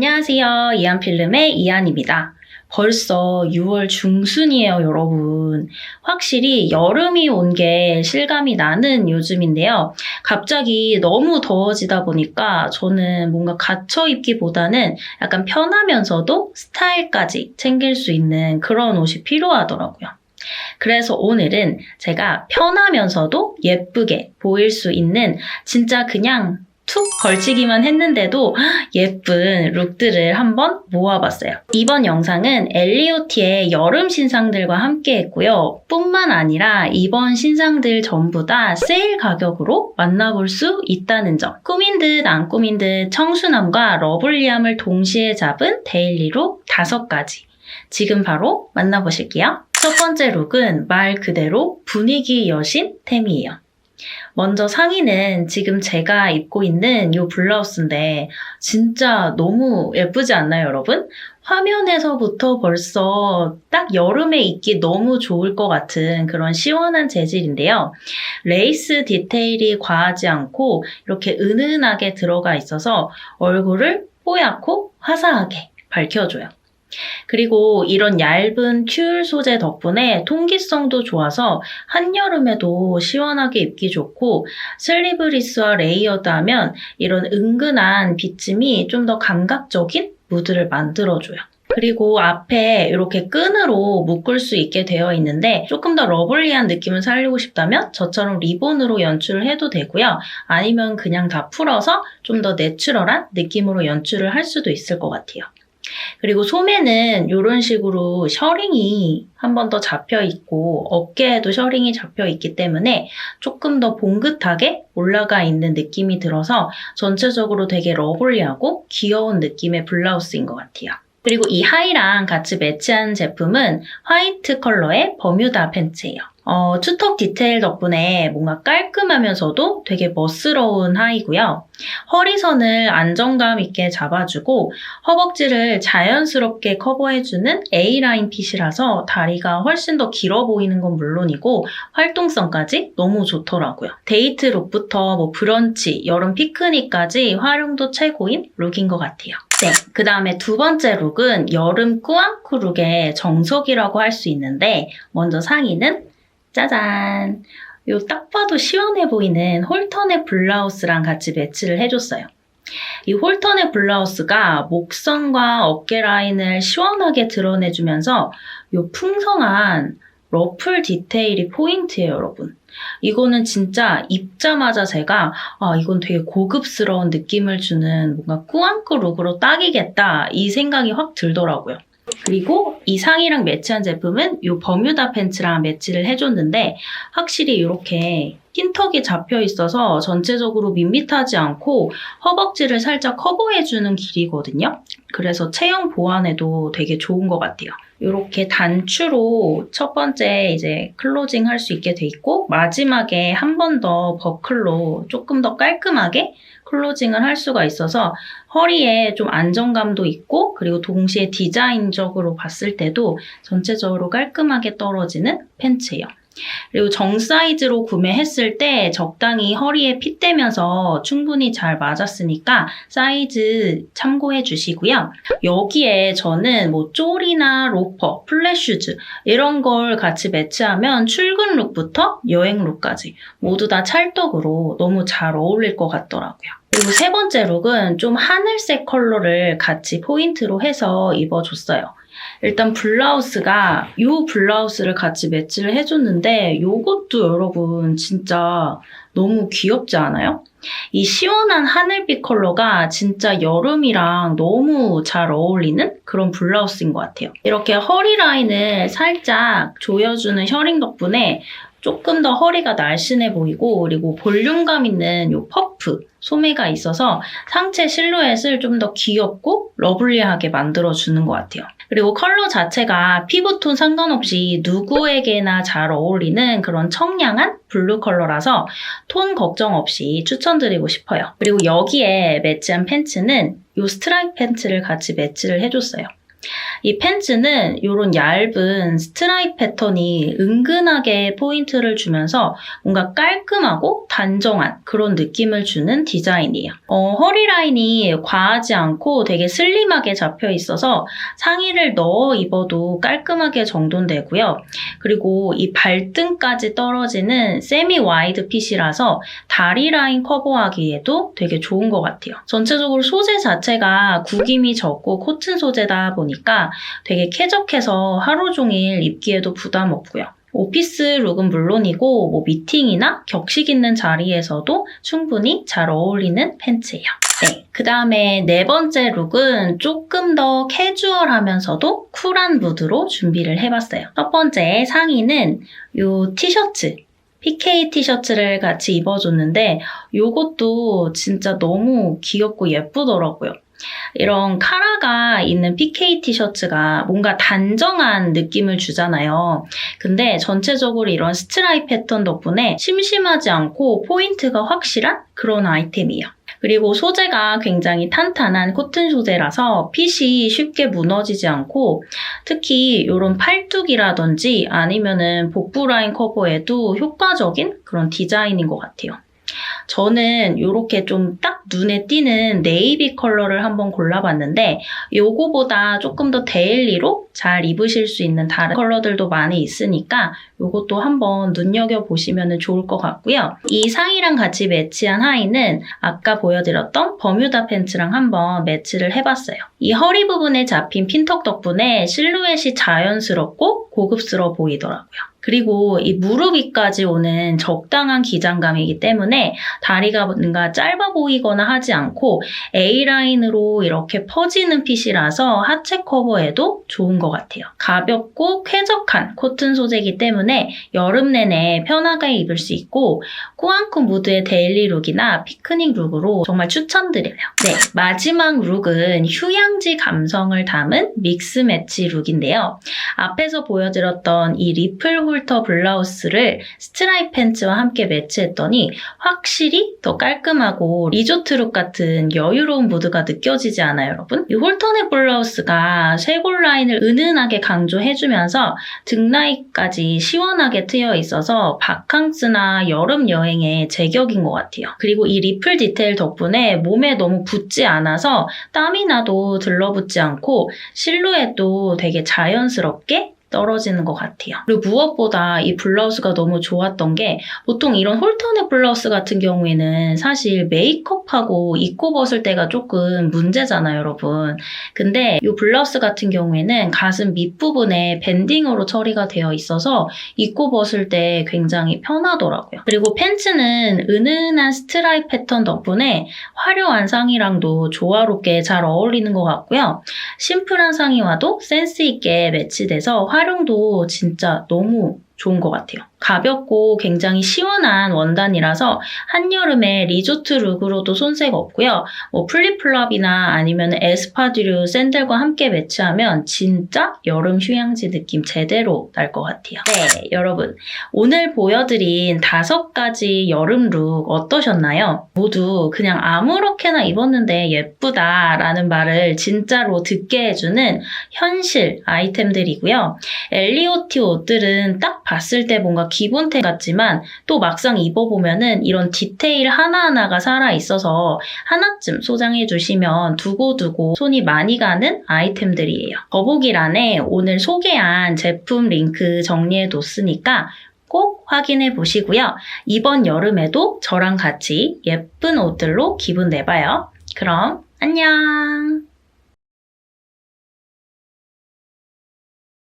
안녕하세요. 이한필름의 이한입니다. 벌써 6월 중순이에요, 여러분. 확실히 여름이 온 게 실감이 나는 요즘인데요. 갑자기 너무 더워지다 보니까 저는 뭔가 갇혀 입기보다는 약간 편하면서도 스타일까지 챙길 수 있는 그런 옷이 필요하더라고요. 그래서 오늘은 제가 편하면서도 예쁘게 보일 수 있는 진짜 그냥 툭 걸치기만 했는데도 예쁜 룩들을 한번 모아봤어요. 이번 영상은 엘리오티의 여름 신상들과 함께 했고요. 뿐만 아니라 이번 신상들 전부 다 세일 가격으로 만나볼 수 있다는 점. 꾸민 듯 안 꾸민 듯 청순함과 러블리함을 동시에 잡은 데일리룩 5가지. 지금 바로 만나보실게요. 첫 번째 룩은 말 그대로 분위기 여신 템이에요. 먼저 상의는 지금 제가 입고 있는 이 블라우스인데 진짜 너무 예쁘지 않나요, 여러분? 화면에서부터 벌써 딱 여름에 입기 너무 좋을 것 같은 그런 시원한 재질인데요. 레이스 디테일이 과하지 않고 이렇게 은은하게 들어가 있어서 얼굴을 뽀얗고 화사하게 밝혀줘요. 그리고 이런 얇은 큐울 소재 덕분에 통기성도 좋아서 한여름에도 시원하게 입기 좋고 슬리브리스와 레이어드 하면 이런 은근한 빗짐이 좀 더 감각적인 무드를 만들어줘요. 그리고 앞에 이렇게 끈으로 묶을 수 있게 되어 있는데 조금 더 러블리한 느낌을 살리고 싶다면 저처럼 리본으로 연출을 해도 되고요. 아니면 그냥 다 풀어서 좀 더 내추럴한 느낌으로 연출을 할 수도 있을 것 같아요. 그리고 소매는 이런 식으로 셔링이 한 번 더 잡혀 있고 어깨에도 셔링이 잡혀 있기 때문에 조금 더 봉긋하게 올라가 있는 느낌이 들어서 전체적으로 되게 러블리하고 귀여운 느낌의 블라우스인 것 같아요. 그리고 이 하의랑 같이 매치한 제품은 화이트 컬러의 버뮤다 팬츠예요. 어, 투턱 디테일 덕분에 뭔가 깔끔하면서도 되게 멋스러운 하의고요. 허리선을 안정감 있게 잡아주고 허벅지를 자연스럽게 커버해주는 A라인 핏이라서 다리가 훨씬 더 길어 보이는 건 물론이고 활동성까지 너무 좋더라고요. 데이트 룩부터 뭐 브런치, 여름 피크닉까지 활용도 최고인 룩인 것 같아요. 네, 그 다음에 두 번째 룩은 여름 꾸안꾸 룩의 정석이라고 할 수 있는데 먼저 상의는 짜잔! 요 딱 봐도 시원해 보이는 홀턴의 블라우스랑 같이 매치를 해줬어요. 이 홀턴의 블라우스가 목선과 어깨 라인을 시원하게 드러내주면서 요 풍성한 러플 디테일이 포인트예요, 여러분. 이거는 진짜 입자마자 제가 아 이건 되게 고급스러운 느낌을 주는 뭔가 꾸안꾸 룩으로 딱이겠다 이 생각이 확 들더라고요. 그리고 이 상의랑 매치한 제품은 이 버뮤다 팬츠랑 매치를 해줬는데 확실히 이렇게 흰턱이 잡혀 있어서 전체적으로 밋밋하지 않고 허벅지를 살짝 커버해주는 길이거든요. 그래서 체형 보완에도 되게 좋은 것 같아요. 이렇게 단추로 첫 번째 이제 클로징 할 수 있게 돼 있고 마지막에 한 번 더 버클로 조금 더 깔끔하게 클로징을 할 수가 있어서 허리에 좀 안정감도 있고 그리고 동시에 디자인적으로 봤을 때도 전체적으로 깔끔하게 떨어지는 팬츠예요. 그리고 정 사이즈로 구매했을 때 적당히 허리에 핏대면서 충분히 잘 맞았으니까 사이즈 참고해 주시고요. 여기에 저는 뭐 쪼리나 로퍼, 플랫슈즈 이런 걸 같이 매치하면 출근 룩부터 여행 룩까지 모두 다 찰떡으로 너무 잘 어울릴 것 같더라고요. 그리고 세 번째 룩은 좀 하늘색 컬러를 같이 포인트로 해서 입어줬어요. 일단 블라우스가 이 블라우스를 같이 매치를 해줬는데 이것도 여러분 진짜 너무 귀엽지 않아요? 이 시원한 하늘빛 컬러가 진짜 여름이랑 너무 잘 어울리는 그런 블라우스인 것 같아요. 이렇게 허리 라인을 살짝 조여주는 셔링 덕분에 조금 더 허리가 날씬해 보이고 그리고 볼륨감 있는 이 퍼프 소매가 있어서 상체 실루엣을 좀 더 귀엽고 러블리하게 만들어주는 것 같아요. 그리고 컬러 자체가 피부톤 상관없이 누구에게나 잘 어울리는 그런 청량한 블루 컬러라서 톤 걱정 없이 추천드리고 싶어요. 그리고 여기에 매치한 팬츠는 이 스트라이프 팬츠를 같이 매치를 해줬어요. 이 팬츠는 이런 얇은 스트라이프 패턴이 은근하게 포인트를 주면서 뭔가 깔끔하고 단정한 그런 느낌을 주는 디자인이에요. 어, 허리 라인이 과하지 않고 되게 슬림하게 잡혀 있어서 상의를 넣어 입어도 깔끔하게 정돈되고요. 그리고 이 발등까지 떨어지는 세미 와이드 핏이라서 다리 라인 커버하기에도 되게 좋은 것 같아요. 전체적으로 소재 자체가 구김이 적고 코튼 소재다 보니까 되게 쾌적해서 하루 종일 입기에도 부담 없고요. 오피스 룩은 물론이고 뭐 미팅이나 격식 있는 자리에서도 충분히 잘 어울리는 팬츠예요. 네, 그 다음에 네 번째 룩은 조금 더 캐주얼하면서도 쿨한 무드로 준비를 해봤어요. 첫 번째 상의는 이 티셔츠 PK 티셔츠를 같이 입어줬는데 이것도 진짜 너무 귀엽고 예쁘더라고요. 이런 카라가 있는 PK 티셔츠가 뭔가 단정한 느낌을 주잖아요. 근데 전체적으로 이런 스트라이프 패턴 덕분에 심심하지 않고 포인트가 확실한 그런 아이템이에요. 그리고 소재가 굉장히 탄탄한 코튼 소재라서 핏이 쉽게 무너지지 않고 특히 이런 팔뚝이라든지 아니면은 복부 라인 커버에도 효과적인 그런 디자인인 것 같아요. 저는 이렇게 좀 딱 눈에 띄는 네이비 컬러를 한번 골라봤는데 요거보다 조금 더 데일리로 잘 입으실 수 있는 다른 컬러들도 많이 있으니까 요것도 한번 눈여겨보시면 좋을 것 같고요. 이 상의랑 같이 매치한 하의는 아까 보여드렸던 버뮤다 팬츠랑 한번 매치를 해봤어요. 이 허리 부분에 잡힌 핀턱 덕분에 실루엣이 자연스럽고 고급스러워 보이더라고요. 그리고 이 무릎 위까지 오는 적당한 기장감이기 때문에 다리가 뭔가 짧아 보이거나 하지 않고 A라인으로 이렇게 퍼지는 핏이라서 하체 커버에도 좋은 것 같아요. 가볍고 쾌적한 코튼 소재이기 때문에 여름 내내 편하게 입을 수 있고 꾸안꾸 무드의 데일리 룩이나 피크닉 룩으로 정말 추천드려요. 네, 마지막 룩은 휴양지 감성을 담은 믹스 매치 룩인데요. 앞에서 보여드렸던 이 리플 홀터 블라우스를 스트라이프 팬츠와 함께 매치했더니 확실히 더 깔끔하고 리조트 룩 같은 여유로운 무드가 느껴지지 않아요, 여러분? 이 홀터넥 블라우스가 쇄골 라인을 은 은하게 강조해주면서 등 라인까지 시원하게 트여 있어서 바캉스나 여름 여행에 제격인 것 같아요. 그리고 이 리플 디테일 덕분에 몸에 너무 붙지 않아서 땀이 나도 들러붙지 않고 실루엣도 되게 자연스럽게 떨어지는 것 같아요. 그리고 무엇보다 이 블라우스가 너무 좋았던 게 보통 이런 홀터넥 블라우스 같은 경우에는 사실 메이크업하고 입고 벗을 때가 조금 문제잖아요, 여러분. 근데 이 블라우스 같은 경우에는 가슴 밑부분에 밴딩으로 처리가 되어 있어서 입고 벗을 때 굉장히 편하더라고요. 그리고 팬츠는 은은한 스트라이프 패턴 덕분에 화려한 상의랑도 조화롭게 잘 어울리는 것 같고요. 심플한 상의와도 센스 있게 매치돼서 활용도 진짜 너무 좋은 것 같아요. 가볍고 굉장히 시원한 원단이라서 한여름에 리조트 룩으로도 손색 없고요. 뭐 플립플랍이나 아니면 에스파듀류 샌들과 함께 매치하면 진짜 여름 휴양지 느낌 제대로 날 것 같아요. 네, 여러분. 오늘 보여드린 다섯 가지 여름 룩 어떠셨나요? 모두 그냥 아무렇게나 입었는데 예쁘다라는 말을 진짜로 듣게 해주는 현실 아이템들이고요. 엘리오티 옷들은 딱 봤을 때 뭔가 기본템 같지만 또 막상 입어보면은 이런 디테일 하나하나가 살아있어서 하나쯤 소장해 주시면 두고두고 손이 많이 가는 아이템들이에요. 더보기란에 오늘 소개한 제품 링크 정리해 뒀으니까 꼭 확인해 보시고요. 이번 여름에도 저랑 같이 예쁜 옷들로 기분 내봐요. 그럼 안녕!